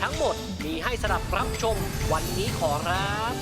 ทั้งหมดมีให้สำหรับรับชมวันนี้ขอรับ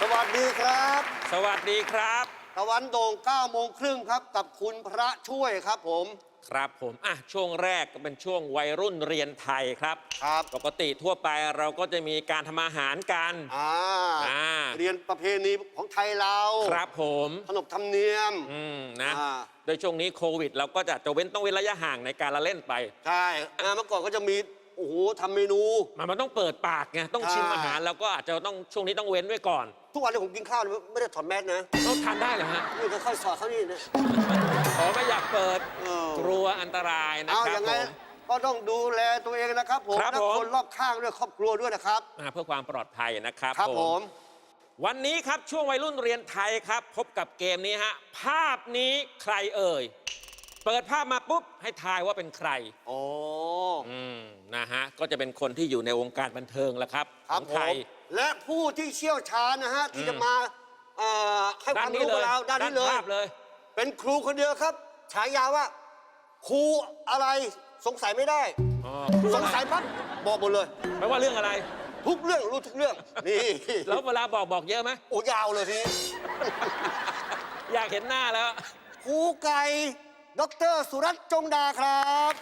สวัสดีครับ สวัสดีครับ ตะวันโด่ง9โมงครึ่งครับ กับคุณพระช่วยครับผม ครับผมอะช่วงแรกก็เป็นช่วงวัยรุ่นเรียนไทยครับ ครับ ปกติทั่วไปเราก็จะมีการทำอาหารกัน อ่า อ่า เรียนประเพณีของไทยเราครับผมขนบธรรมเนียม อืมนะอ่า โดยช่วงนี้โควิด เราก็จะจะเว้นต้องเว้นระยะห่างในการละเล่นไป ใช่อ่าเมื่อก่อนก็จะมี โอ้โหทำเมนู มันมันต้องเปิดปากไงต้องชิมใช่ อาหารแล้วก็อาจจะต้องช่วงนี้ต้องเว้นไว้ก่อนทุกวันนี้ผมกินข้าวเนี่ยไม่ได้ถอดแมสนะต้องทานได้เหรอฮะนี่ก็ค่อยสอดเขานี่นะ ขอไม่อยากเปิดเออ กลัวอันตรายนะเอาครัอบย่างผไงม ก็ต้องดูแลตัวเองนะครับผมครับและผม คนรอบข้างด้วยครอบครัวด้วยนะครับ อ่าเพื่อความปลอดภัยนะครับครับผม วันนี้ครับช่วงวัยรุ่นเรียนไทยครับ พบกับเกมนี้ฮะภาพนี้ใครเอ่ย เปิดภาพมาปุ๊บให้ทายว่าเป็นใคร โอ้ อืมนะฮะ ก็จะเป็นคนที่อยู่ในวงการบันเทิงแล้วครับคขรัอบงผไทมย และผู้ที่เชี่ยวชาญนะฮะ ที่อืมจะมาเอ่อให้คด้าวานมนี้รู้เลกับยเราด้านนี้เลย ภาพเลย เป็นครูคนเดียวครับฉายาว่า ครูอะไรสงสัยไม่ได้ อ๋อสงสัยปั๊บบอกหมดเลยไม่ว่าเรื่องอะไร ทุกเรื่องรู้ทุกเรื่อง นี่แล้วเวลาบอกบอกเยอะไหมโอ้ยาวเลยทีนี้อยากเห็นหน้าแล้ว ครูไก่ ดรสุรัตน์จงดาครับ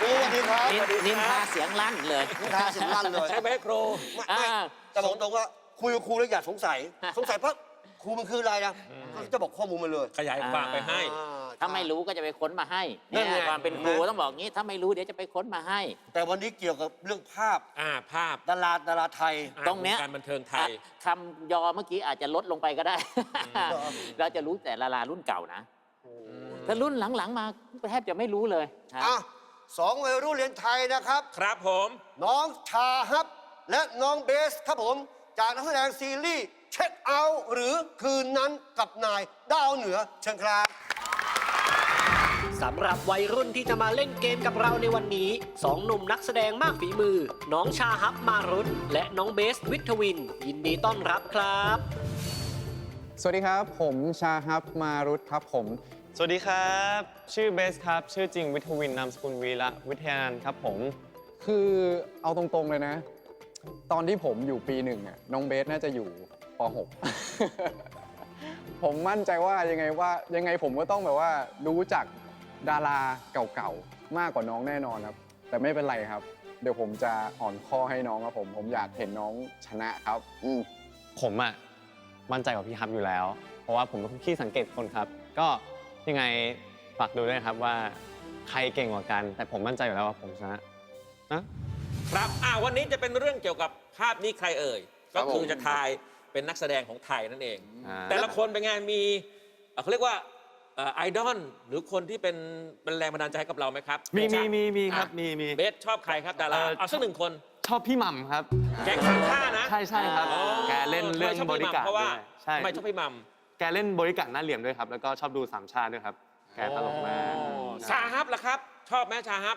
ครูสวัสดีครับนินสวัสดีนินคทารับเสียงลั่นเลยนินทาเสียงลั่นเลยใช่ไหมครูไม่อ่าไม่แต่บอกตรงว่าคุยกับครูแล้วอย่าสงสัย สงสัยปั๊บครูมันคืออะไรนะก็จะบอกข้อมูลมาเลยขยายความไปให้ อ่ ถ้าไม่รู้ก็จะไปค้นมาให้นั่นไง เนี่ยความเป็นครูเห็นไหมต้องบอกงี้ ถ้าไม่รู้เดี๋ยวจะไปค้นมาให้ แต่วันนี้เกี่ยวกับเรื่องภาพอ่าภาพดาราดาราไทย อ่าตรงเนี้ย วการบันเทิงไทย อะคำยอเมื่อกี้อาจจะลดลงไปก็ได้ เราจะรู้แต่ละลารุ่นเก่านะ ถ้ารุ่นหลังๆมาแทบจะไม่รู้เลยครับอะสองวัยรุ่นเรียนไทยนะครับ ครับผม น้องชาฮับ และน้องเบสครับผม จากนักแสดงซีรีส์เช็คเอาท์หรือคืนนั้นกับนายดาวเหนือเชิญครับ สำหรับวัยรุ่นที่จะมาเล่นเกมกับเราในวันนี้สองหนุ่มนักแสดงมากฝีมือ น้องชาฮับมารุตและน้องเบสวิทวิน ยินดีต้อนรับครับ สวัสดีครับ ผมชาฮับมารุตครับผม สวัสดีครับ ชื่อเบสครับ ชื่อจริงวิทวินนามสกุลวีระวิทยานันท์ครับผม คือเอาตรงๆเลยนะ ตอนที่ผมอยู่ปีหนึ่งอะน้องเบสน่าจะอยู่ป .6 ผมมั่นใจว่ายังไงว่ายังไงผมก็ต้องแบบว่ารู้จักดาราเก่าๆ มากกว่าน้องแน่นอนครับ แต่ไม่เป็นไรครับ เดี๋ยวผมจะอ่อนข้อให้น้องครับผม ผมอยากเห็นน้องชนะครับ อืมผมอะมั่นใจกว่าพี่ฮับอยู่แล้ว เพราะว่าผมเป็นคนขี้สังเกตคนครับ ก็ ยังไงฝากดูด้วยนะครับว่าใครเก่งกว่ากัน แต่ผมมั่นใจอยู่แล้วว่าผมชนะนะ ครับอ่าวันนี้จะเป็นเรื่องเกี่ยวกับภาพนี้ใครเอ่ยครัก็บผมคือจะทายเป็นนักแสดงของไทยนั่นเอง อ่า แต่ละคนเป็นไงมีเอ่อเขาเรียกว่าไอดอลหรือคนที่เป็นเป็นแรงบันดาลใจให้กับเราไหมครับมีมีมีมีครับอะมีมี เบสชอบใครครับดาราเอ่อ เอาสักหนึ่งคน ชอบพี่หม่ำครับ แก๊งสามชานะใช่ใช่ครับ อ๋อแกเล่นเรื่องทำไมชบริการพี่หม่ำเพราะว่าด้วยใช่ ทำไม่ชอบพี่หมัม แกเล่นบริการหน้าเหลี่ยมด้วยครับ แล้วก็ชอบดูสามชาติด้วยครับ แกตลกมากชาฮับล่ะครับ ชอบไหมชาฮับ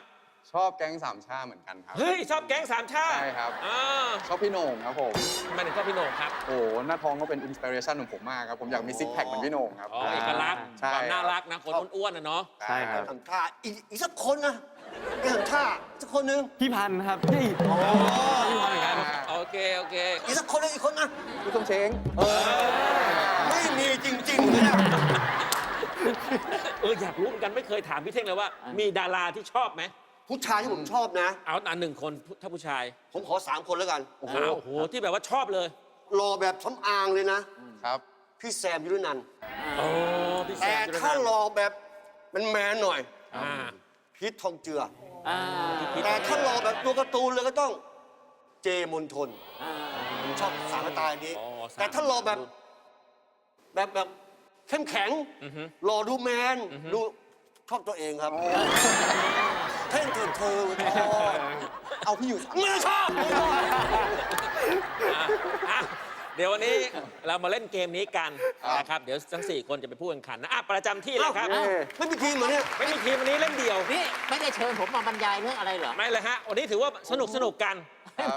ชอบแก๊งสามชาเหมือนกันครับ เฮ้ย ชอบแก๊งสามชาใช่ครับอ่าชอบพี่โหน่งครับผมทำไมถึงชอบพี่โหน่งครับ โอ้โหหน้าท้องก็เป็นอินสปิเรชันของผมมากครับ ผมอยากมีซิกแพคเหมือนพี่โหน่งครับอ๋อเอกลักษณ์ใช่ความน่ารักนะ คนอ้วนๆนะเนาะ ใช่ครับทำท่าอีกอีกสักคนนะอีกสักท่าสักคนหนึ่งพี่พันธ์ครับนี่พี่พันธ์เหมือนกันโอเคโอเคอีกสักคนหนึงอีกคนนะพี่ต้มเช้งไม่มี จริงๆเลยนะเอออยากรู้เหมือนกันไม่เคยถามพี่เท่งเลยว่า มีดาราที่ชอบไหมผู้ชายที่ผมชอบนะ เอาอันหนึ่งคนถ้าผู้ชายผมขอสามคนแล้วกันโอ้โหโอ้โหที่แบบว่าชอบเลยรอแบบสำอางเลยนะ ครับ พี่แซมยุรนันท์โอ้พี่แซแต่มจุลถ้านันท์รอแบบมันแมนๆหน่อย อ่าพีททองเจือ อ่าแต่ถ้ารอแบบตัวการ์ตูนเลยก็ต้องเจมนทนอ่าผมชอบสามสไตล์นี้ อ๋อสามแต่ถ้ารอแบบแบบแบบ เข้มแข็งอือฮึรอดูแมนดูชอบตัวเองครับเท่งเถิดเทิงชอบเอาพี่อยู่สามไม่ชอบไม่ชอบอะอะเดี๋ยววันนี้เรามาเล่นเกมนี้กันนะครับ เดี๋ยวทั้ง 4 คนจะเป็นผู้แข่งขันนะอะประจำที่เลยครับเอ้าไม่มีทีมเหรอเนี่ยไม่มีทีมวันนี้เล่นเดี่ยว นี่ไม่ได้เชิญผมมาบรรยายเรื่องอะไรเหรอ ไม่เลยฮะ วันนี้ถือว่าสนุกสนุกกัน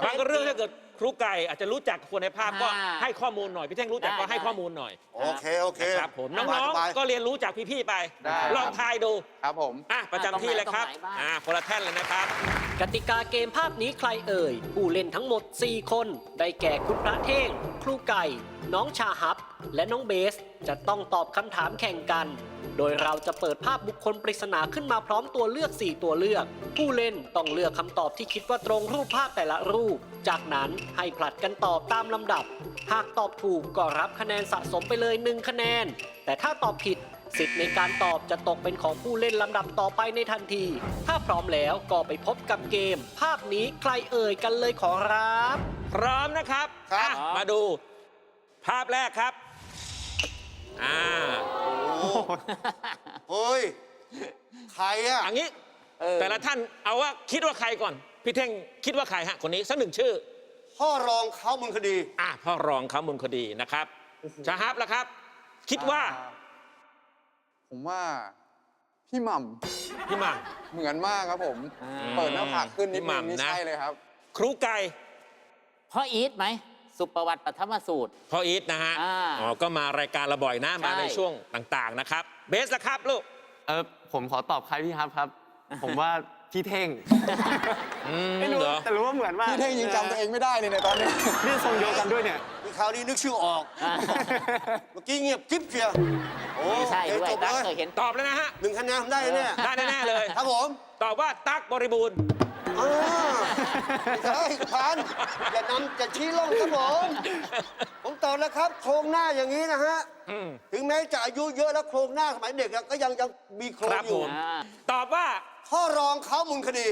บางเรื่องถ้าเกิด ครูไก่อาจจะรู้จักคนในภาพก็อ่าให้ข้อมูลหน่อยพี่เท่งรู้จักก็ได้ให้ได้ ข้อมูลหน่อยโอเคโอเคนะครับผมน้องสบายๆก็เรียนรู้จากพี่ๆไปได้ ลองทายดูครับผม อะประจำที่เลยครับตรงไหนบ้าง อ่าคนละแท่นเลยนะครับ กติกาเกมภาพนี้ใครเอ่ย ผู้เล่นทั้งหมด 4 คน ได้แก่คุณพระเท่ง ครูไก่ น้องชาฮับ และน้องเบสจะต้องตอบคำถามแข่งกัน โดยเราจะเปิดภาพบุคคลปริศนาขึ้นมาพร้อมตัวเลือก 4 ตัวเลือก ผู้เล่นต้องเลือกคำตอบที่คิดว่าตรงรูปภาพแต่ละรูป จากนั้นให้ผลัดกันตอบตามลำดับ หากตอบถูกก็รับคะแนนสะสมไปเลย 1 คะแนน แต่ถ้าตอบผิดสิทธิ์ในการตอบจะตกเป็นของผู้เล่นลำดับต่อไปในทันที ถ้าพร้อมแล้วก็ไปพบกับเกม ภาพนี้ใครเอ่ยกันเลยขอรับ พร้อมนะครับ ครับอะมาดู ภาพแรกครับ อ่าเฮ้ย ใครอะ อันนี้เออแต่ละท่านเอาว่าคิดว่าใครก่อน พี่เท่งคิดว่าใครฮะคนนี้สักหนึ่งชื่อ พ่อรองเขามึงคดี อะพ่อรองเขามูลคดีนะครับชาฮับแล้วครับ คิดว่า ผมว่า พี่หม่พี่หมังำเหมือนมากครับผมอ่าเปิดหน้าผากขึ้นนิดพี่หนึงม่ำนี่นะใช่เลยครับ ครูไก่พ่ออีทไหม สุประวัติปฐมสูตร พ่ออีทนะฮะ อ่าอ๋อ ก็มารายการเราบ่อยนะ มาใช่ ในช่วงต่างๆนะครับ เบสละครับลูก เออผมขอตอบใครพี่ครับครับ ผมว่าพี่เท่งอืมไม่รู้เหรอแต่รู้ว่าเหมือนมากพี่เท่งยังจำตัวเองไม่ได้เลยในยตอนนี้ นี่ทรงเดียวกันด้วยเนี่ยมี คราวนี้นึกชื่อออกอ่าเมื่อกี้เงียบกิ๊บเชียวโอ้ไม่ใช่เกมด้วยจบตั๊กเลยเคยเห็นตอบแล้วนะฮะ หนึ่งคะแนนทำได้แน่ได้แน่ๆเลย ครับผมตอบว่าตั๊กบริบูรณ์อ่าไม่ใช่ผ่านอย่านำจะชี้ล่องครับผม ผมตอบแล้วครับ โครงหน้าอย่างนี้นะฮะอืมถึงแม้จะอายุเยอะแล้วโครงหน้าสมัยเด็กอะก็ยังยังมีโครงครับอผยู่มอ่าตอบว่าพ่อรองเขามุนคดี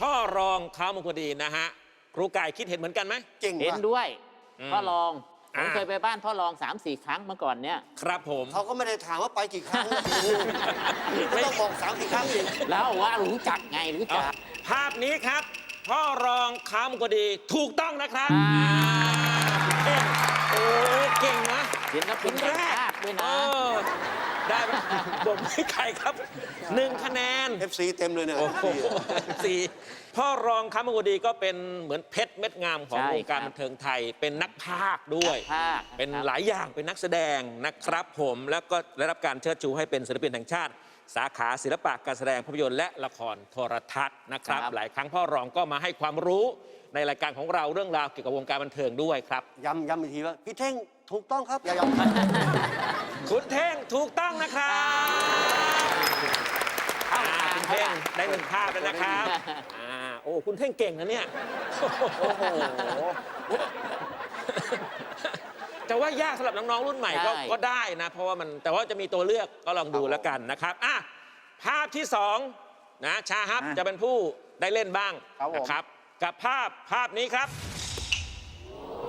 พ่อรองเขามูลคดีนะฮะ ครูไก่คิดเห็นเหมือนกันไหมเก่งเห็นว่ะด้วยอืม พ่อรองผมอ่า เคยไปบ้านพ่อรอง3ามสี่ครั้งเมื่อก่อนเนี่ย ครับผม เขาก็ไม่ได้ถามว่าไปกี่ครั้งไม่ต้องบอกสามสี่ครั้งอีกแล้วว่ารู้จักไงรู้จัก ภาพนี้ครับ พ่อรองค้ามคดีถูกต้องนะครับอ่า เก่งโอ้เก่งนะเห็นแล้วเป็นแห่งชาติด้วยเอนะ อ ได้ไหมผมให้ใครครับหนึ่งคะแนน FC เต็มเลยเนี่ย โอ้โหสี่พ่อรองค้ามคดีก็เป็นเหมือนเพชรเม็ดงามของใช่วงการครับบันเทิงไทย เป็นนักพากย์ด้วยภาคเป็นครับหลายอย่างเป็นนักแสดงนะครับผม แล้วก็ได้รับการเชิดชูให้เป็นศิลปินแห่งชาติ สาขาศิลปะการแสดงภาพยนตร์และละครโทรทัศน์นะครับ ครับ หลายครั้งพ่อรองก็มาให้ความรู้ในรายการของเราเรื่องราวเกี่ยวกับวงการบันเทิงด้วยครับ ย้ำย้ำอีกทีว่า พี่เท่ง ถูกต้องครับอย่ายอมคุณเท่งถูกต้องนะครับอ่าคุณเท่งได้หนึ่งภาพแล้วนะครับอ่าโอ้คุณเท่งเก่งนะเนี่ยโอ้โหจะว่ายากสำหรับน้องๆรุ่นใหม่ก็ใช่ก็ได้นะ เพราะว่ามันแต่ว่าจะมีตัวเลือกก็ลองดูแล้วกันนะครับอะภาพที่สองนะชาฮับอะจะเป็นผู้ได้เล่นบ้างครับผม นะครับ กับภาพภาพนี้ครับ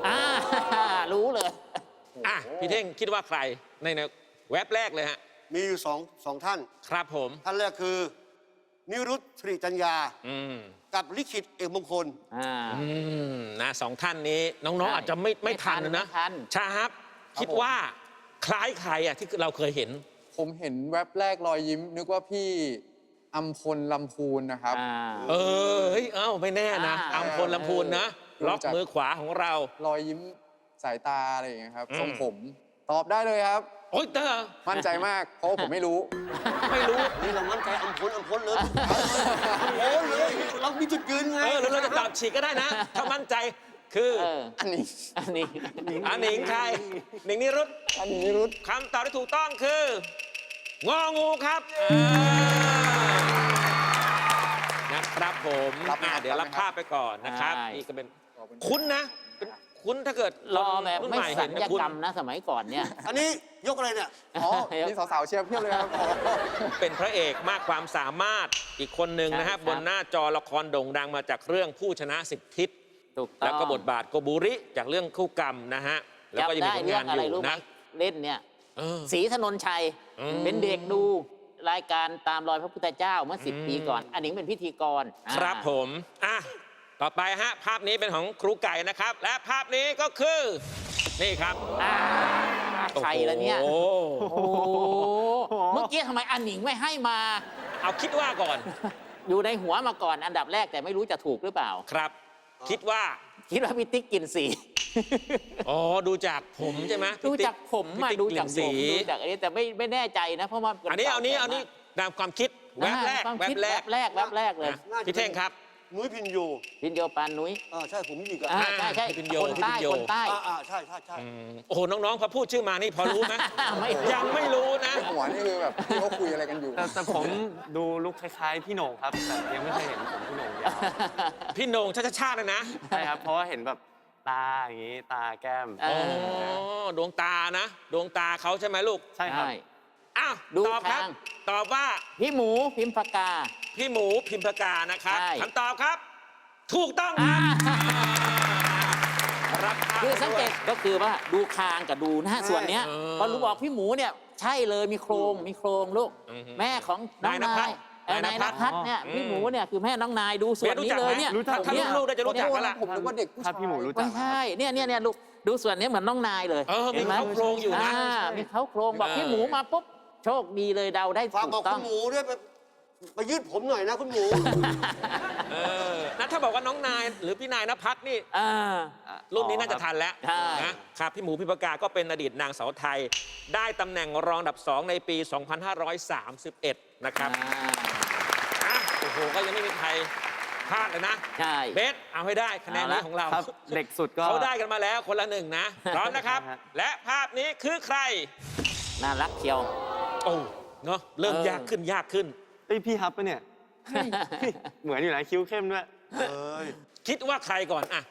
อ่า รู้เลย อะพี่เท่งคิดว่าใครในในเว็บแรกเลยฮะ มีอยู่สองสองท่าน ครับผม ท่านแรกคือ นิรุตธริจัญญา อืมกับลิขิตเอกมงคล อ่า อืมนะสองท่านนี้น้องใช่ๆอาจจะไม่ไม่ไม่ทัทันนนะไม่ทัน ชาฮับ คิดผมว่าคล้ายใครอะที่เราเคยเห็น ผมเห็นแว็บแรกรอยยิ้ม นึกว่าพี่อัมพลลำพูนนะครับ อ่า เออเฮ้ยเอ้าไม่แน่นะอ่า อัมพลลำพูนนะดูล็อกจากมือขวาของเรา รอยยิ้ม สายตาอะไรอย่างเงี้ยครับอืมทรงผม ตอบได้เลยครับ โอ๊ยเตอมั่นใจมากเพราะว่าผมไม่รู้ ไม่รู้ นี่เรามั่นใจอัมพลอัมพลเลยโอ้เลย เรามีจุดยืนไงเออหรือเราจะตอบฉีกก็ได้นะ ถ้ามั่นใจคือเอออันนี้อันนี้อันหนิงใครหนิงนิรุตอันนี้รุดคำตอบที่ถูกต้องคือ งองูครับอ่านะครับผมรับไหมอ่าครับเดี๋ยวรับรับไหมครับภาพไปก่อนนะครับใช่นี่ก็เป็นคุ้นนะ เป็นคุ้นถ้าเกิดรอแบบรุ่นไม่ใหม่สัเห็ญนญนะคุ้นกรรมนะสมัยก่อนเนี่ย อันนี้ยกอะไรเนี่ย อ๋อ มีสาวๆเชียร์เพียบเลยครับอ๋อเป็นพระเอกมากความสามารถอีกคนหนึ่งนะครับใช่ครับบนหน้าจอละครโด่งดังมาจากเรื่องผู้ชนะสิบทิศถูกต้องแล้วก็บทบาทโกบุริจากเรื่องคู่กรรมนะฮะแล้วก็จำยังมีได้ผลเรื่องงานออะไรยู่รู้ไหมนะเล่นเนี่ยเออศรีถนนชัยอืมเป็นเด็กดูรายการตามรอยพระพุทธเจ้าเมื่อสิบอืมปีก่อน อันนี้เป็นพิธีกรครับอ่าผมอะ ต่อไปฮะภาพนี้เป็นของครูไก่นะครับ และภาพนี้ก็คือ นี่ครับอ่าใครละเนี่ย โอ้โหโอ้โหเมื่อกี้ทำไมอันหนิงไม่ให้มา เอาคิดว่าก่อนอยู่ในหัวมาก่อนอันดับแรกแต่ไม่รู้จะถูกหรือเปล่า ครับ คิดว่าคิดว่าพี่ติ๊กกินสี อ๋อดูจากผมใช่ไหมพี่ดูติ๊จากผมมาพี่ติ๊ดูจากกผลิ่มนดูจากอันนี้แต่ไม่ไม่แน่ใจนะ เพราะว่าอันนี้เอานี้เอานี้ตามความคิดแวบแรกความแวคิดบแรแวกบแรกแวบแรกเลย อะพี่เท่งครับ นุ้ยพินโยพินโยปานนุ้ยอ่าใช่ผมหยิกอะอ่าใช่ใช่พินโยคนใต้พินโย คนใต้ อ่าอ่าใช่ใช่ใช่อืมโอ้โห น้องๆพอพูดชื่อมานี่พอรู้ไหม ไม่ยังไม่รู้นะหัวนี่คือแบบที่เขาคุยอะไรกันอยู่ แต่แต่ผมดูลุคคล้ายๆพี่โหน่งครับแต่ยังไม่เคยเห็นผมพี่โหน่งยาวพี่โหนงชาติชาติเลยนะใช่ครับ เพราะว่าเห็นแบบตาอย่างนี้ตาแก้มเออ๋อดวงตานะ ดวงตาเขาใช่ไหมลูก ใช่ครับใช่อ้าว ดูตอบครับ ทาง ตอบว่า พี่หมูพิมพากา พี่หมูพิมพกานะครับใช่ คำตอบครับ ถูกต้องครับรับภาพคือสังเกตก็คือว่าดูคางกับดูหน้าส่วนเนี้ยเออพอรู้บอกพี่หมูเนี่ยใช่เลยมีโครงมีโครงลูกอือฮึแม่ของน้องนายณพันาฒยน์เออนายนนายณพัภัฒทน์รเนี่ยอืมพี่หมูเนี่ยคือแม่น้องนายดูส่วนนี้เลยเนี่ยรู้จักไหมถ้าเนี่ยลูกๆได้จะรู้จักกันละผมนึกว่าเด็กผู้ชาย ถ้าพี่หมูรู้จัไม่ก ใช่เนี่ยเนี่ยเนี่ยลูกดูส่วนนี้เหมือนน้องนายเลยเออมีห็นไหเขาโครงอยู่นะามีเขาโครงบอกเออ พี่หมูมาปุ๊บโชคดีเลยเดาได้ฝากถูบอกกต้คุอง ณหมูด้วยไป ไปยืดผมหน่อยนะคุณหมู เออนะถ้าบอกว่าน้องนายหรือพี่นายนภัทรนี่อ่า รุ่นนี้น่าจะทันแล้วใช่ นะครับพี่หมูพิมพกาก็เป็นอดีตนางสาวไทย ได้ตำแหน่งรองอันดับ 2 ในปี 2531 นะครับอ่าอะโอ้โหก็ยังไม่มีใครพลาดเลยนะ ใช่เบสเอาให้ได้คะแนนเอาละนี้ของเรา ครับเด็กสุดก็ เขาได้กันมาแล้วคนละหนึ่งนะพร้อมนะครับฮะและภาพนี้คือใคร น่ารักเชียว โอ้เนาะเริ่มเออ ยากขึ้นยากขึ้น เอ้ยพี่ฮับปะเนี่ยเหมือนอยู่นะคิ้วเข้มด้วย เอ้ย คิดว่าใครก่อนอะ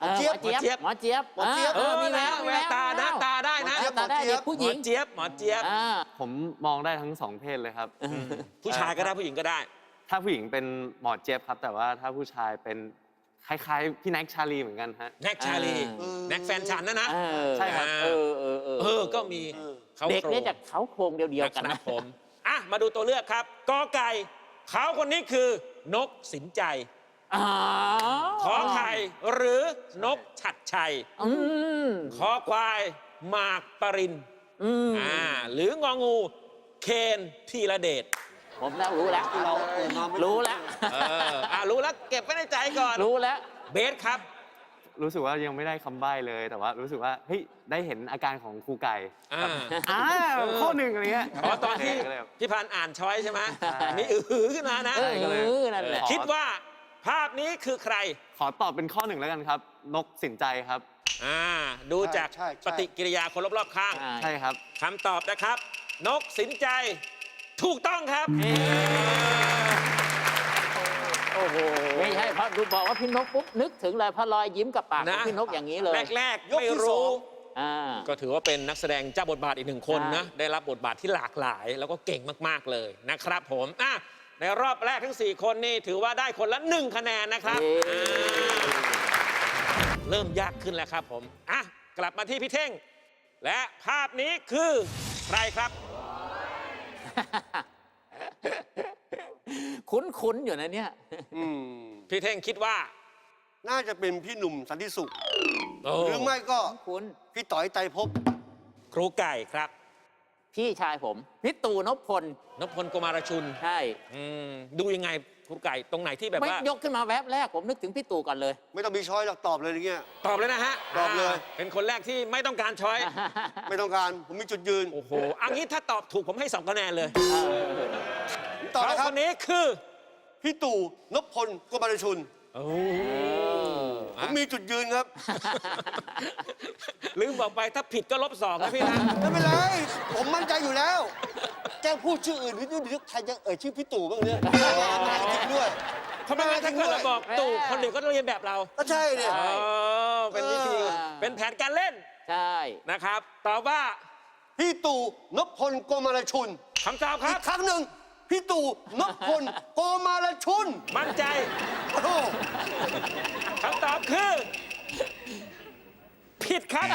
เออหมอเจี๊ยบหมอเจี๊ยบหมอเจี๊ยบ เออมีแววแววตานะตาได้นะ หมอเจี๊ยบตาได้เด็กผู้หหมญิองเจี๊ยบหมอเจี๊ยบ อ่า ผมมองได้ทั้งสองเพศเลยครับ ผู้ชายก็ได้ผู้หญิงก็ได้ ถ้าผู้หญิงเป็นหมอเจี๊ยบครับ แต่ว่าถ้าผู้ชายเป็นคล้ายๆพี่แน็กชาลีเหมือนกันฮะ แน็กชาลีเออ แน็กแฟนฉันนะนะ เออใช่ครับ เออเออเออเออก็มีเออเขาเด็กโครงเนี่ยจากเขาโครงเดียวๆกันนะครันะบผม อะมาดูตัวเลือกครับกอไก่เขาคนนี้คือนกสินใจ อ๋อขอไข่หรือนกฉัดชัย อืมขอควายหมากปรินอืมอ่าหรืององูเคนธีระเดชผมแล้วรู้แล้วเราเออมาไม่รู้แล้ว เอออะรู้แล้วเก็บไว้ในใจก่อน รู้แล้ว เบสครับ รู้สึกว่ายังไม่ได้คำใบ้เลย แต่ว่ารู้สึกว่าเฮ้ยได้เห็นอาการของครูไก่อ่าอ่าข้อหนึ่งอะไรเงี้ยอ๋อตอนที่ก็เลยแบบ พี่พันธ์อ่านช้อยใช่ไหมใช่ มีอือหือขึ้นมานะ เอก็เลยอนั่นแหละขอคิดว่าภาพนี้คือใคร ขอตอบเป็นข้อหนึ่งแล้วกันครับ นกสินใจครับ อ่า ดูจากใช่ใช่ ปฏิกิริยาคนรอบๆข้างใช่ครับ คำตอบนะครับ นกสินใจถูกต้องครับ โอ้โห ไม่ใช่เพราะดูบอกว่าพี่นกปุ๊บนึกถึงเลยเพราะรอยยิ้มกับปากของนะ พี่นกอย่างนี้เลย แรกๆยกไม่ที่สอรู้งอ่า ก็ถือว่าเป็นนักแสดงเจ้าบทบาทอีกหนึ่งคนใช่นะ ได้รับบทบาทที่หลากหลาย แล้วก็เก่งมาก ๆ เลยนะครับผมอะในรอบแรกทั้ง 4 คนนี่ถือว่าได้คนละ 1 คะแนนนะครับเย้ อ่าเริ่มยากขึ้นแล้วครับผมอะกลับมาที่พี่เท่ง และภาพนี้คือ ใครครับ คุ้นๆอยู่นะเนี่ย อืมพี่เท่งคิดว่า น่าจะเป็นพี่หนุ่มสันติสุขโอ้หรือไม่ก็คุ้นพี่ต่อยไตรภพครูไก่ครับพี่ชายผมพี่ตู่นพพลนพพลโกมารชุนใช่อืมดูยังไงครูไก่ตรงไหนที่แบบไม่ว่ายกขึ้นมาแวบแรกผมนึกถึงพี่ตู่ก่อนเลย ไม่ต้องมีช้อยหรอกตอบเลยอย่างเงี้ย ตอบเลยนะฮะตอบเลยาเป็นคนแรกที่ไม่ต้องการช้อยไม่ต้องการผมมีจุดยืน โอ้โหอันนี้ถ้าตอบถูกผมให้สองคะแนนเลยผม ตอบเขานะคครับนนี้คือ พี่ตู่นพพลกบารชุนโอ้ผมมีจุดยืนครับ ลืมบอกไปถ้าผิดก็ลบสองนะพี่นะ ไม่เป็นไร ผมมั่นใจอยู่แล้วแจ้งพูดชื่ออื่นพี่ตู่เดี๋ยวใครจะเอ่ยชื่อพี่ตู่บ้างเนี่ยมาจริงด้วยทำไมงั้นถ้าเกิดเราบอกตู่คนอื่นก็ต้องเรียนแบบเราก็ใช่เนี่ย อ๋อเป็นวิธี เออ เป็นแผนการเล่นใช่ นะครับตอบว่าพี่ตู่นพพลโกมารชุนคำตอบคอีรับ กครั้งหนึ่ง พี่ตู่นพพลโกมารชุนมั่นใจโอ้โหคำตอบคือ ผิดครับ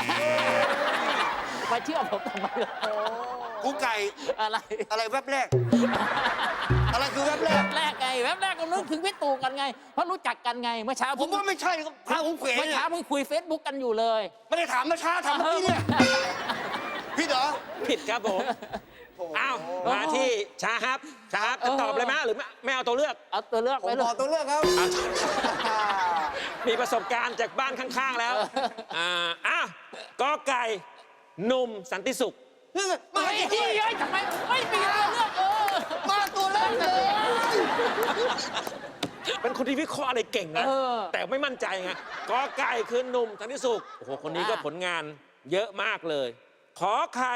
มาเชื่อผมทำไมล่ะกูไก่อะไร อะไรแวบแรก อะไรคือแวบแรก แรกไงแวบแรกก็นึกถึงพี่ตู่กันไง เพราะรู้จักกันไงเมื่อเช้าผมว่าไม่ใช่ครับพาผมเขวเมื่อเนี่ยเช้าเพิ่งคุยเฟซบุ๊กกันอยู่เลย ไม่ได้ถามมาช้าถามเมื่อกี้เนี่ย พี่เหรอ ผิดครับผม อ้าวมาที่ชาฮับชาฮับจะตอบเลยไหมหรือไม่ไม่เอาตัวเลือก เอาตัวเลือกผมไปเลบยอกตัวเลือกครับมีประสบการณ์จากบ้านข้างๆแล้วอ่าอะกอไก่หนุ่มสันติสุขนี่ไงมาเฮ้ยที่เฮ้ยทำไมไม่มีตัวเลือกเออมาตัวแรกเลย เป็นคนที่วิเคราะห์อะไรเก่งนะเออแต่ไม่มั่นใจไงกอไก่คือหนุ่มสันติสุขโอ้โหคนนี้ก็อ่าผลงานเยอะมากเลย ขอไข่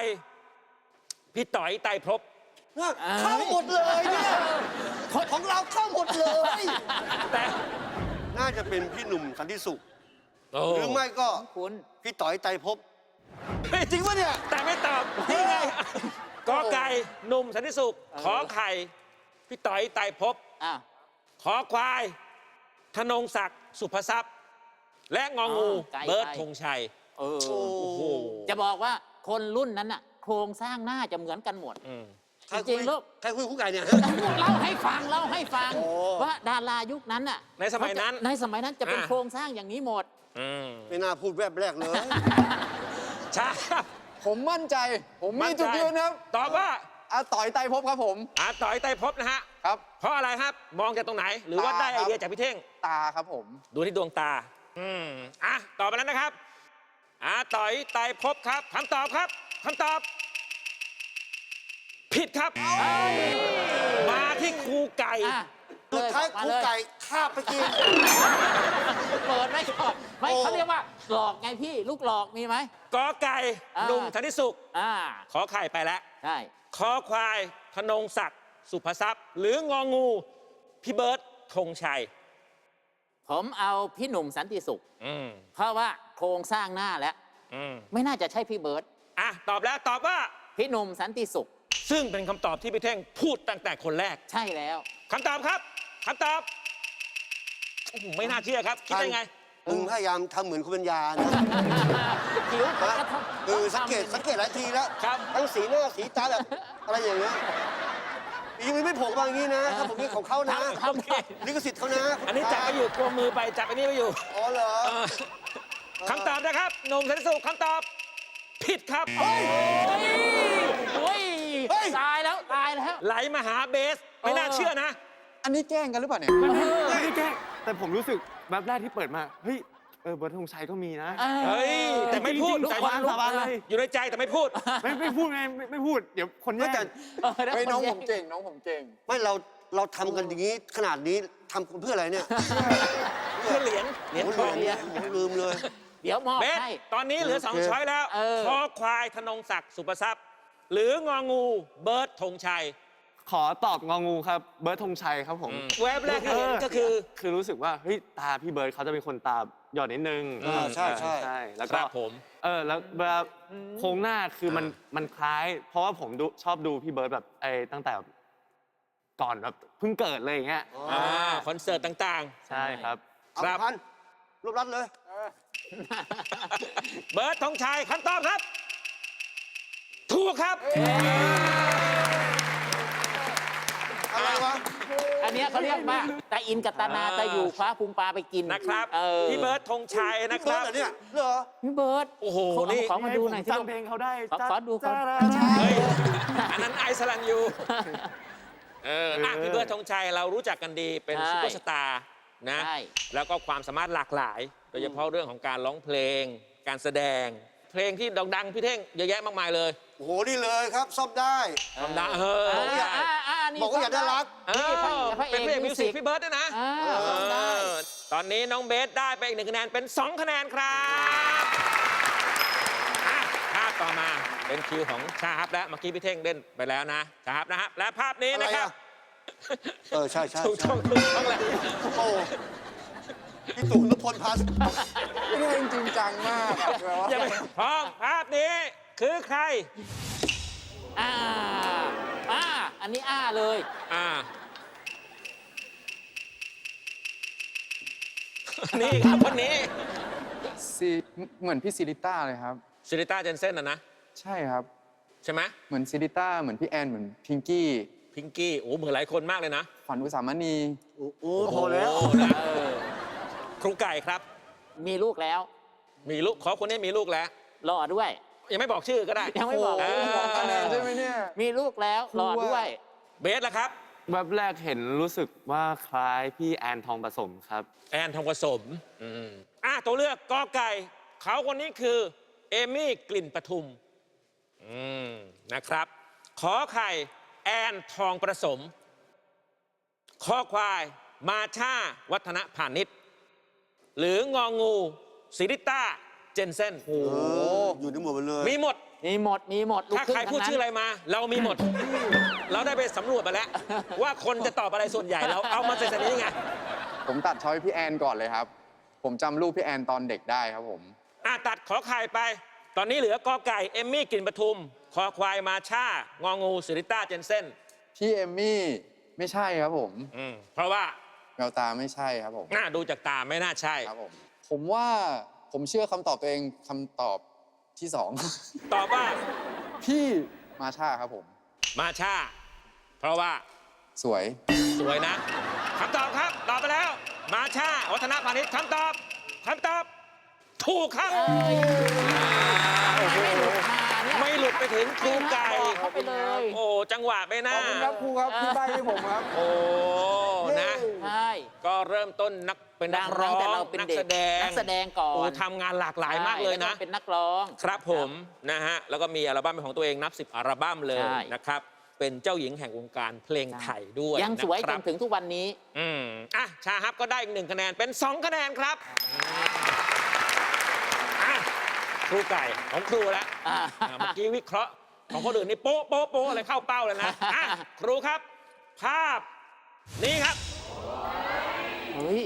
พี่ต่อยไตรภพบเนี่ยเข้าหมดเลยเนี่ยของเราเข้าหมดเลย แต่น่าจะเป็นพี่หนุ่มสันติสุขโอ้หรือไม่ก็คุณพี่ต่อยไตรภพเฮ้ยจริงปะเนี่ย แต่ไม่ตอบนี่ไงกอไก่หนุ่มสันติสุข ขอไข่ พี่ต่อยไตรภพบอะ ขอควายธนงศักดิ์สุภทรัพย์ และงองูไก่เบิร์ดไก่ธงชัย เออโอ้โอ้โห จะบอกว่าคนรุ่นนั้นน่ะ โครงสร้างหน้าจะเหมือนกันหมดอืมใครจริคุยงๆลูก ใครคุยคู่ไก่เนี่ย เล่าให้ฟังเล่าให้ฟังโอ้ ว่าดารายุคนั้นน่ะในสมัยนั้นในสมัยนั้นจะเป็นอะโครงสร้างอย่างนี้หมดอืมไม่น่าพูดแวบแรกเลย ใช่ผมมั่นใจ ผมมีจุดยืนครับตอบว่าอาต่อยไตรภพครับผม อาต่อยไตรภพนะฮะ ครับ เพราะอะไรครับ มองจากตรงไหน หรือว่าตาได้ไอเดียครับ จากพี่เท่ง ตาครับผม ดูที่ดวงตา อืม อะ ตอบไปแล้วนะครับอาต่อยไตรภพครับคำตอบครับคำตอบ ผิดครับ มาที่ครูไก่ อะสุดท้ายมาคู่เลยไก่คาบไปกิน เปิดไว้ก่อนไม่โอ้ เขาเรียกว่าหลอกไงพี่ลูกหลอกมีไหม กอไก่อ่า หนุ่มธนิสุข อ่าขอไข่ไปแล้ว ใช่คอควายธนงศักดิ์สุภทรัพย์ หรืององู พี่เบิร์ตธงชัย ผมเอาพี่หนุ่มสันติสุข อืมเพราะว่าโครงสร้างหน้าแล้ว อืมไม่น่าจะใช่พี่เบิร์ตอะ ตอบแล้วตอบว่า พี่หนุ่มสันติสุข ซึ่งเป็นคำตอบที่พี่เท่งพูดตั้งแต่คนแรกใช่แล้วคำตอบครับคำตอบโอ้โหไม่น่าเชื่อครับคิดได้ไง มึงพยายามทำเหมือนคุณปัญญานะคิ้วฮะก็ทเออสังเกตสังเกตหลายทีแล้วครับ ทั้งสีหน้าสีตาแบบอะไรอย่างเงี้ยยังไม่โผล่มาอย่างนี้นะ ถ้าผมนี่ของเขานะำทำได้ลิขสิทธิ์เขานะอันนี้จับไปอยู่กลัวมือไปจับอันนี้ไปอยู่อ๋อเหรอ เออคำตอบนะครับหนุ่มสันติสุขคำตอบ ผิดครับโอ้ย เฮ้ย ตายแล้วตายแล้ว ไหลมาหาเบส ไม่น่าเชื่อนะ อันนี้แกล้งกันหรือเปล่าเนี่ย ไม่ได้แกล้งแต่ผมรู้สึกแบบแรกที่เปิดมา เฮ้ย เออเบิร์ดธงชัยก็มีนะ เฮ้ย แต่ไม่พูดจริงๆแต่สาบานสาบานเลย อยู่ในใจแต่ไม่พูด ไม่ไม่พูดไงไม่ไม่พูด เดี๋ยวคนแย่แต่งเออแล้วเฮ้ยน้องคแย่ผมเก่งน้องผมเก่ง ไม่เราเราทำกันอย่างนี้ขนาดนี้ทำเพื่ออะไรเนี่ยเพื่อเหรียญเหรียญโอ้ทองลืมผมลืมเลย เดี๋ยวมอบเบส ให้ ตอนนี้เหลือสองโอเคช้อยแล้วเออ คอควายธนงศักดิ์สุประทรัพย์ หรืององูเบิร์ดธงชัย ขอตอบงองูครับเบิร์ดธงชัยครับผม แวบแรกที่เห็นก็คือ คือรู้สึกว่าเฮ้ยตาพี่เบิร์ดเขาจะเป็นคนตาหยอดนิดนึงอ่าใช่ใช่ ใช่แล้วคก็รับผม เออแล้วเวลาโครงหน้าคือมันมันคล้าย เพราะว่าผมดูชอบดูพี่เบิร์ดแบบไอ้ตั้งแต่ก่อนแบบเพิ่งเกิดเลยอย่างเงี้ยอ่าคอนเสิร์ตต่าง ใช่ครับ เอาครับ พันรวบรัดเลย ๆ เบิร์ดธงชัยคำตอบครับ ถูกครับ อะไรวะ อันเนี้ยเขาเรียกว่าตาอินกับตานาตาอยู่คว้าพุงปลาไปกินนะครับ เออพี่เบิร์ดธงชัยนะคเบิรัร์บดเหรอเนี่ยเหรอ พี่เบิร์ดโอ้โหเขาเอานี่ของมาดูหน่อยที่จำเพลงเขาได้ขอขอดูก่อน เฮ้ยอันนั้นไอซ์ลันยูเอออะพี่เบิร์ดธงชัยเรารู้จักกันดีเป็นใช่ซุปเปอร์สตาร์นะ ใช่แล้วก็ความสามารถหลากหลาย โดยเฉพาะเรื่องของการร้องเพลง การแสดง เพลงที่ดังๆพี่เท่งเยอะแยะมากมายเลยโอ้โหนี่เลยครับซ่อมได้ความดังเอออ่าใช่อ่าอ่านี่บอกว่าอยากได้รัก เออพระเอกเป็นเพลงมิมิววสิสิกกพี่เบิร์ดด้วยนะอ่าเอร้องได้อตอนนี้น้องเบสได้ไปอีกหนึ่งคะแนนเป็น 2 คะแนนครับอะภาพต่อมาเป็นคิวของชาฮับแล้วเมื่อกี้พี่เท่งเล่นไปแล้วนะชาฮับนะฮะและภาพนี้นะครับเออใช่ใช่ถูกใช่ต้องถูกต้องแหละโอ้ พี่ตู่นพพลพัสไม่ได้จริงจังมากอะแบบว่าอย่าไปพร้อมภาพนี้คือใคร อ่า อ่า อันนี้อ้าเลย อ่า นี่ครับคนนี้ซีเหมือนพี่ซิริต้าเลยครับ ซิริต้าเจนเซนนะนะ ใช่ครับ ใช่ไหมเหมือนซิริต้าเหมือนพี่แอนเหมือนพิงกี้พิงกี้ โอ้เหมือนหลายคนมากเลยนะ ขวัญอุสามณีโอ้โหพอแล้วโอ้นะเออค รูไก่ครับ มีลูกแล้ว มีลูกขอคนนี้มีลูกแล้วรอด้วย ยังไม่บอกชื่อก็ได้ยังไม่บอกเออสองคะแนนใช่ไหมเนี่ย มีลูกแล้วรอด้วย เบสละครับแวบแรกเห็นรู้สึกว่าคล้ายพี่แอนทองผสมครับ แอนทองผสมอืมอะตัวเลือกกอไก่เขาคนนี้คือ เอมี่กลิ่นปทุมอืมนะครับ ขอไข่แอนทองประสมคอควาย มาชาวัฒนพาณิชย์ หรืององูซิริต้าเจนเซนโอ้อยู่ในหมวดไปเลยมีหมด มีหมด มีหมดลูกถ้าครึ่งใครพูดทั้งนั้นชื่ออะไรมา เรามีหมด เราได้ไปสำรวจมาแล้ว ว่าคนจะตอบอะไรส่วนใหญ่เราเอามาใส่ในนี้ไงผมตัดช้อยพี่แอนก่อนเลยครับ ผมจำรูปพี่แอนตอนเด็กได้ครับผม อะตัดขอไข่ไป ตอนนี้เหลือกอไก่เอมมี่กลิ่นปทุม คอควายมาชางองูสิริต้าเจนเซนพี่เอมมี่ไม่ใช่ครับผม อืมเพราะว่า แววตาไม่ใช่ครับผมน่าดูจากตาไม่น่าใช่ ครับผมผมว่าผมเชื่อคำตอบตัวเองคำตอบที่สอง ตอบว่าพี่มาชาครับผม มาชาเพราะว่าสวย สวยนะคำตอบครับ ตอบไปแล้ว มาชาวัฒนพาณิชย์คำตอบคำตอบ ถูกครับ ไม่หลุดมาเนี่ย ไม่หลุดไปถึงครูไก่บอกเขาไปเลยโอ้ จังหวะไม่ขน่า อบคุณครับครูครับที่ใบให้ผมครับ โอ้ นะ ใช่ ก็เริ่มต้นนักเป็นนัดักงร้ตั้องงแต่เราเป็นนักเด็กแสดงนักแสดงก่อน โอ้ทำงานหลากหลายมากเลยนะ ใช่แวเป็นนักร้อง ครับผมนะฮะแล้วก็มีอัลบั้มเป็นของตัวเองนับ 10 อัลบั้มเลยใช่ นะครับ เป็นเจ้าหญิงแห่งวงการเพลงไทยด้วยยังสวยนะคจรับนถึงทุกวันนี้ อืมอะชาฮับก็ได้อีกหนึ่งคะแนนเป็น 2 คะแนนครับอะ ครูไก่ของครูแล้วอ่าอะเมื่อกี้วิเคราะห์ของคนอื่นนี่โป๊ะโป๊ะโป๊ะอะไรเข้าเป้าเลยนะอะครูครับ ภาพ นี้ครับ เฮ้ย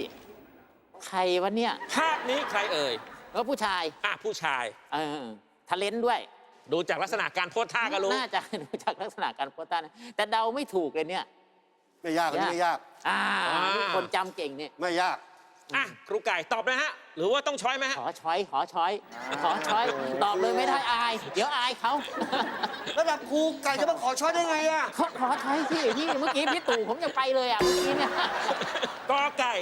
ใครวะเนี่ยภาพนี้ใครเอ่ยก็ผู้ชายอะผู้ชายเออทะเลนด้วย ดูจากลักษณะการโพสท่าก็รู้น่าจะดูจากลักษณะการโพสต์ท่านะแต่เดาไม่ถูกเลยเนี่ย ไม่ยากอันนี้ไม่ยาก อ่าอ่านี่คนจำเก่งเนี่ยไม่ยาก อะครูไก่ตอบนะฮะ หรือว่าต้องช้อยไหมฮะ ขอช้อยขอช้อยขอช้อยตอบเลยไม่ได้อาย เดี๋ยวอายเขาระดับครูไก่จะมาขอช้อยได้ไงอะขอขอช้อยที่ที่เมื่อกี้พี่ตู่ผมยังไปเลยอะเมื่อกี้เนี่ยกอไก่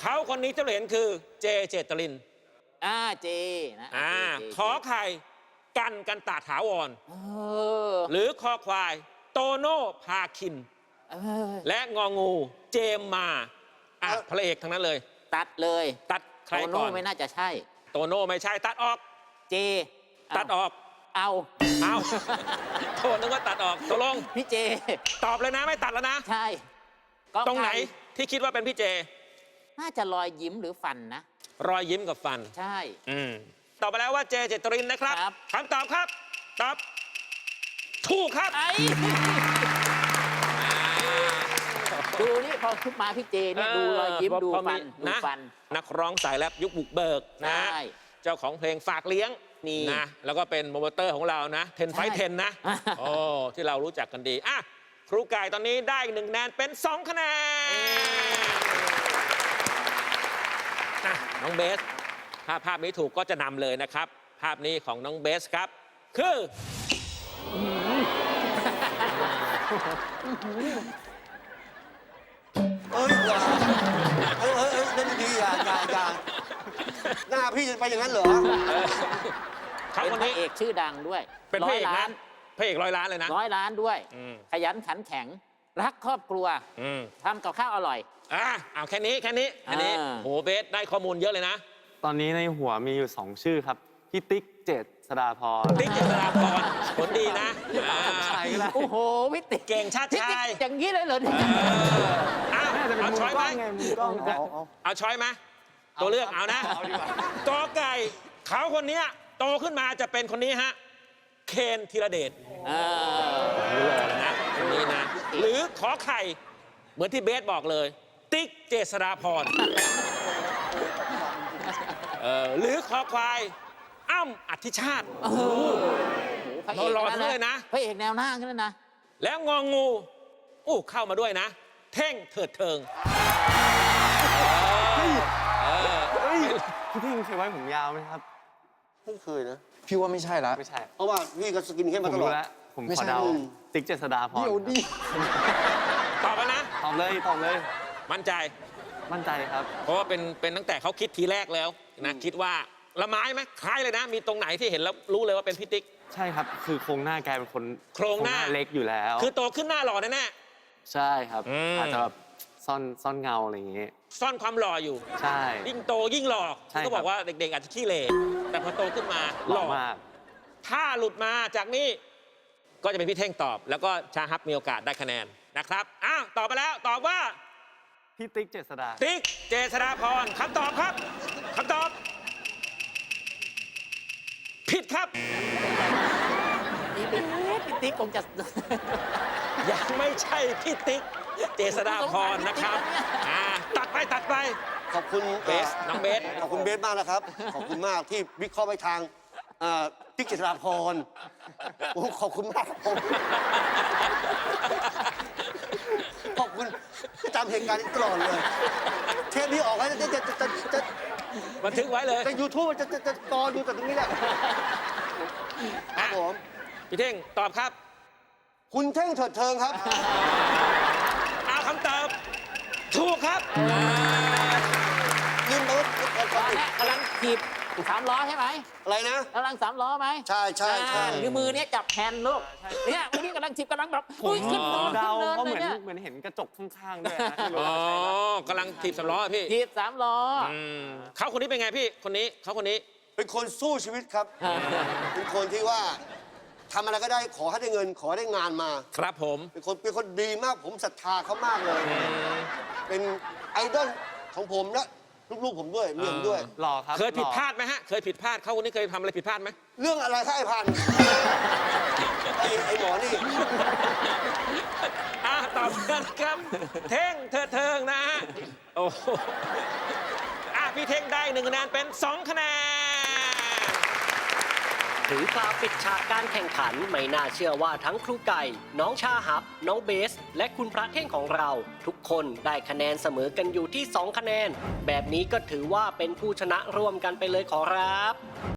เขาคนนี้ที่เราเห็นคือเจเจตริน อ่าเจนะอ่า เจเจขอไข่กันกันตาถาวร เออหรือคอควาย โตโน่พาคิน เออและงองู เจมมาอะเอ่อพระเอกทั้งนั้นเลย ตัดเลยตัดใครโตก่โน่อนไม่น่าจะใช่ โตโน่ไม่ใช่ตัดออก เจตัดออก เอา เอาโทษนึกว่าตัดออกตกลง พี่เจ ตอบเลยนะไม่ตัดแล้วนะ ใช่ก็ตรงไหนไก่ที่คิดว่าเป็นพี่เจ น่าจะรอยยิ้มหรือฟันนะ รอยยิ้มกับฟัน ใช่ อืมตอบไปแล้วว่าเจเจตรินนะครับครับ คำตอบครับ ตอบ ถูกครับ ไอ้ ดูนี่พอขึ้นมาพี่เจเนี่ยดูรอยยิ้มเออดูพอฟัมีนดูนะฟัน นักร้องสายแรปยุคบุกเบิกนะ ใช่ เจ้าของเพลงฝากเลี้ยงนี่นะ แล้วก็เป็นโมเบเตอร์ของเรานะ เทนไฟใช่เทนนะอ่าโอ้ที่เรารู้จักกันดีอะครูไก่ตอนนี้ได้อีกหนึ่งคะแนนเป็น 2 คะแนนอะน้องเบส ถ้าภาพนี้ถูกก็จะนำเลยนะครับ ภาพนี้ของน้องเบสครับ คือ เอ้ยอย่าเอ้ยเอ้ยเอ้ยเล่นดีๆอย่าอย่าอย่าหน้าพี่จะไปอย่างนั้นเหรอเขาเป็นคนพระนี้เอกชื่อดังด้วยเป็นพร้ระอเอยกล้านะนพระเอกร้อยล้านเลยนะ ร้อยล้านด้วย อืม ขยันขันแข็ง รักครอบครัวอืมทำกับข้าวอร่อย อะเอาแค่นี้แค่นี้แค่นี้อ่า โหเบสได้ข้อมูลเยอะเลยนะ ตอนนี้ในหัวมีอยู่ 2 ชื่อครับ พี่ติ๊กเจษฎาพร ติ๊กเจษฎาพรผลดีนะอ่าใช่ก็ได้โอ้โหพี่ติ๊กเก่งชาติชาติ๊กยอย่างนี้เลยเหรอเนี่ยอ้าวเอาช้อยไหมเอาเอา เอาช้อยไหมตัวเลือกเอานะกอไก่เขาคนเนี้ยโตขึ้นมาจะเป็นคนนี้ฮะ เคนธีรเดชเออนะคนนี้นะ หรือขอไข่เหมือนที่เบสบอกเลย ติ๊กเจษฎาพรเออหรือขอควายอ้ำอธิชาติโอ้โหพระเอกหล่อๆทั้งทั้งนั้นเลยนะ พระเอกแนวหน้าขึ้นนะ แล้วงองู อู้เข้ามาด้วยนะ เท่งเถิดเทิงเฮ้ยพี่ทิงเคยไว้ผมยาวไหมครับ ไม่เคยนะ พี่ว่าไม่ใช่ละ ไม่ใช่ เพราะว่าพี่ก็สกินเข้มผมาตลอมรู้ด แล้ว ผมไม่ขอใช่เดาอืมติ๊กเจษดาพรเดี๋ยวดิ ตอบแล้วนะ ตอบเลยตอบเลย มั่นใจ มั่นใจครับ เพราะว่าเป็นเป็นตั้งแต่เขาคิดทีแรกแล้วนะคิดว่าละไม้ไหมคล้ายเลยนะ มีตรงไหนที่เห็นแล้วรู้เลยว่าเป็นพี่ติ๊ก ใช่ครับ คือโครงหน้าแกเป็นคนโครงหน้า เล็กอยู่แล้ว คือโตขึ้นหน้าหล่อแน่ ใช่ครับ อืม อาจจะแบบซ่อนซ่อนเงาอะไรอย่างเงี้ยๆซ่อนความหล่ออยู่ ใช่ ยิ่งโตยิ่งหล่อใช่ก็ครับบอกว่าเด็กๆอาจจะขี้เหร่แต่พอโตขึ้นมาหล่อมาก ถ้าหลุดมาจากนี้ก็จะเป็นพี่เท่งตอบ แล้วก็ชาฮับมีโอกาสได้คะแนนนะครับอ้าวตอบไปแล้วตอบว่า พี่ติ๊กเจษดา ติ๊กเจษฎาพรคำตอบครับคำตอบ ผิดครับพี่ติ๊กพี่ติ๊กคงจะ ยังไม่ใช่พี่ติ๊ก เจษฎาพรนะครับอ่าตัดไปตัดไป ขอบคุณเบสน้องเบส ขอบคุณเบสมากนะครับ ขอบคุณมากที่วิเคราะห์ไปทางเอ่อติ๊กเจษฎาพรโอ้ขอบคุณมากครับผมขอบคุณที่จำเหตุการณ์นี้ตลอดเลย เทปนี้ออกให้จะจะจะจะจะบันทึกไว้เลยในยูทูบจะจะจะตอนดูแต่ตรงนี้แหละครับผม พี่เท่งตอบครับ คุณเท่งเถิดเทิงครับ เอาคำตอบถูกครับยืมรถตอนนี้กำลังถีบสามล้อใช่ไหมอะไรนะ กำลังสามล้อไหมใช่ใช่ใช่ อ่าหรือมือเนี้ยจับแฮนด์ลูก เนี่ยมือนี้กำลังถีบกำลังแบบผมอุ้ยขึ้นเนินเดาขึ้นเพราะเนิเหมืนอนเลยเนี่ยเหมือนเห็นกระจกข้างๆด้วยนะที่รถอ๋อใช่ไหมกำลังถีบสำล้อพี่ถีบสามล้ออ อืมเขาคนนี้เป็นไงพี่ คนนี้เขาคนนี้ เป็นคนสู้ชีวิตครับ เป็นคนที่ว่า ทำอะไรก็ได้ขอให้ได้เงิน ขอให้ได้งานมา ครับผม เป็นคนเป็นคนดีมากผมศรัทธาเขามากเลย เป็นไอดอลของผมและลูกๆผมด้วยเมียผมด้วย หล่อครับเคยผิดหล่อพลาดไหมฮะ เคยผิดพลาดเขาคนนี้เคยทำอะไรผิดพลาดไหมเรื่องอะไรครับไอ้พันธุ์ไอ้ไอ้หมอนี่ อะตอบกันครับ เท่งเถิดเทิงนะฮะ โอ้โหอะพี่เท่งได้หนึ่งคะแนนเป็นสองคะแนน ถึงคราปิดฉากการแข่งขัน ไม่น่าเชื่อว่าทั้งครูไก่ น้องชาฮับ น้องเบส และคุณพระเท่งของเรา ทุกคนได้คะแนนเสมอกันอยู่ที่ 2 คะแนน แบบนี้ก็ถือว่าเป็นผู้ชนะร่วมกันไปเลยขอรับ